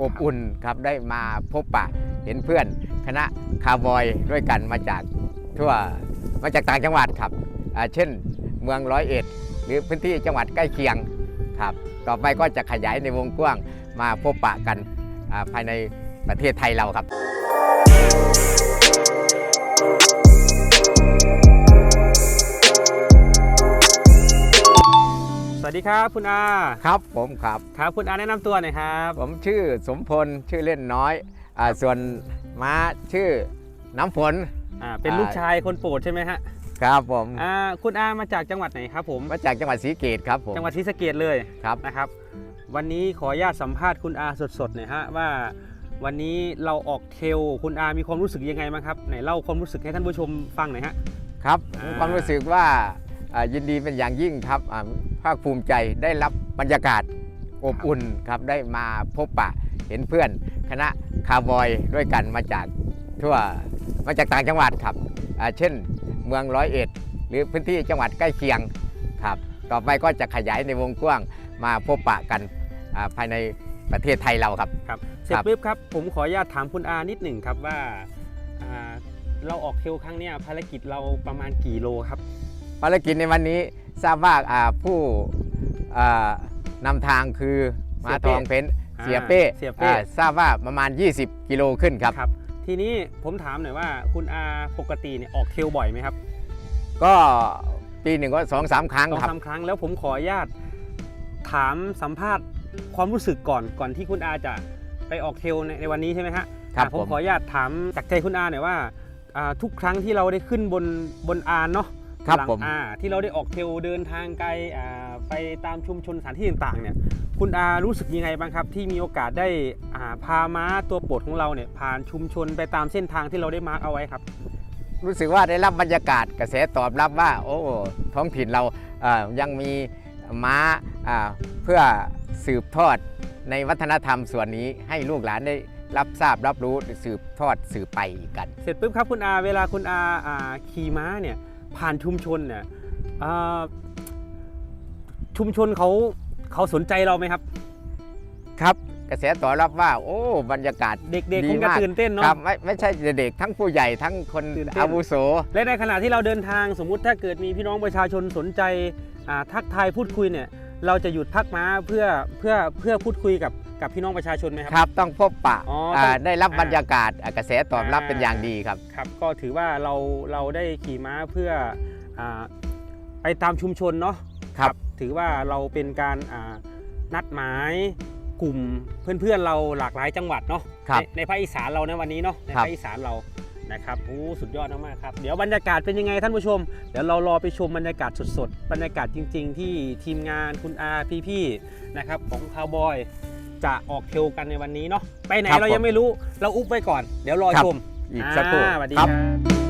อบอุ่นครับได้มาพบปะเห็นเพื่อนคณะคาร์บอยด้วยกันมาจากทั่วมาจากต่างจังหวัดครับเช่นเมืองร้อยเอ็ด หรือพื้นที่จังหวัดใกล้เคียงครับ ต่อไปก็จะขยายในวงกว้างมาพบปะกันภายในประเทศไทยเราครับ วัสดีครับคุณอาครับผมครับครับคุณอาแนะนำตัวหน่อยครับ ผมชื่อสมพลชื่อเล่นน้อยอาส่วนม้าชื่อน้ำฝนอ่าเป็นอ่าลูกชายคนโปรดใช่ไหมฮะครับผมอ่าคุณอามาจากจังหวัดไหนครับผมมาจากจังหวัดศรีเกตครับผมจังหวัดศรีสะเกดเลยครับนะครับ วันนี้ขออนุญาตสัมภาษณ์คุณอาสดๆหน่อยฮะว่าวันนี้เราออกเทรลคุณอามีความรู้สึกยังไงบ้างครับไหนเล่าความรู้สึกให้ท่านผู้ชมฟังหน่อยฮะครับอ่าความรู้สึกว่าอ่า ยินดีเป็นอย่างยิ่งครับอ่าภาคภูมิใจได้รับบรรยากาศอบอุ่นครับได้มาพบปะเห็นเพื่อนคณะคาร์บอยด้วยกันมาจากทั่วมาจากต่างจังหวัดครับอ่าเช่นเมืองร้อยเอ็ด หรือพื้นที่จังหวัดใกล้เคียงครับต่อไปก็จะขยายในวงกว้างมาพบปะกันอ่าภายในประเทศไทยเราครับครับเสร็จครับปุ๊บครับผมขออนุญาตถามคุณอานิดหนึ่งครับว่าอ่าเราออกเทรลครั้งเนี้ยภารกิจเราประมาณกี่โลครับ ภารกิจในวันนี้ทราบว่าอ่าผู้อ่านำทางคือมาทองเพ้นอ่าเสียเป้เสียเป้ อ่าทราบว่าประมาณ 20 กิโลขึ้นครับ ครับ ทีนี้ผมถามหน่อยว่าคุณอาปกติเนี่ยออกเทรลบ่อยไหมครับก็ปีหนึ่งก็สองสามครั้งสองครับ สามครั้งแล้วผมขออนุญาตถามสัมภาษณ์ความรู้สึกก่อนก่อนที่คุณอาจะไปออกเทรลในในวันนี้ใช่ไหมฮะครับอะผมผม ขออนุญาตถามจากใจคุณอาหน่อยว่าอ่าทุกครั้งที่เราได้ขึ้นบนบนอานเนาะ ครับหลังผมอ่าที่เราได้ออกเทรลเดินทางไกลอ่าไปตามชุมชนสถานที่ต่างๆเนี่ยคุณอารู้สึกยังไงบ้างครับที่มีโอกาสได้อ่าพาม้าตัวโปรดของเราเนี่ยผ่านชุมชนไปตามเส้นทางที่เราได้มาร์กเอาไว้ครับ รู้สึกว่าได้รับบรรยากาศกระแสตอบรับว่า โอ้ท้องถิ่นเราอ่ายังมีม้าอ่าเพื่อสืบทอดในวัฒนธรรมส่วนนี้ให้ลูกหลานได้รับทราบรับรู้สืบทอดสืบไปกัน เสร็จปุ๊บครับคุณอาเวลาคุณอาอ่าขี่ม้าเนี่ย ผ่านชุมชนเนี่ยอ่าชุมชนเขาเขาสนใจเราไหมครับ ครับกระแสตอบรับว่า โอ้บรรยากาศเด็กดีๆคงจะมากตื่นเต้นคเนาะรับไม่ไม่ใช่เด็กทั้งผู้ใหญ่ทั้งคนตื่นเต้นอาวุโส และในขณะที่เราเดินทางสมมุติถ้าเกิดมีพี่น้องประชาชนสนใจอ่าทักทายพูดคุยเนี่ย เราจะหยุดพักม้าเพื่อเพื่อเพื่อพูดคุยกับ กับพี่น้องประชาชนไหมคครับรับต้องพบปะอ๋อต้องาได้รับอ่าบรรยากาศอ่ากระแสตอบรับอ่า เป็นอย่างดีครับ ครับก็ถือว่าเราเราได้ขี่ม้าเพื่ออาไปตามชุมชนเนาะครับถือว่าเราเป็นการอ่านัดหมายกลุ่มเพื่อนๆเราหลากหลายจังหวัดเนาะครับในในภาคอีสานเราในวันนี้เนาะในครับ ภาคอีสานเรานะครับโอ้สุดยอดมากๆครับเดี๋ยวบรรยากาศเป็นยังไงท่านผู้ชม เดี๋ยวเรารอไปชมบรรยากาศสดๆบรรยากาศจริง ๆ ที่ทีมงานคุณอาพี่ๆนะครับของคาวบอย จะออกเทรลกันในวันนี้เนาะไปไหนครับเรายังผมไม่รู้เราอุ๊บไว้ก่อน เดี๋ยวรอครับ ชมอีกสักครู่อ่าสวัสดีครับครับ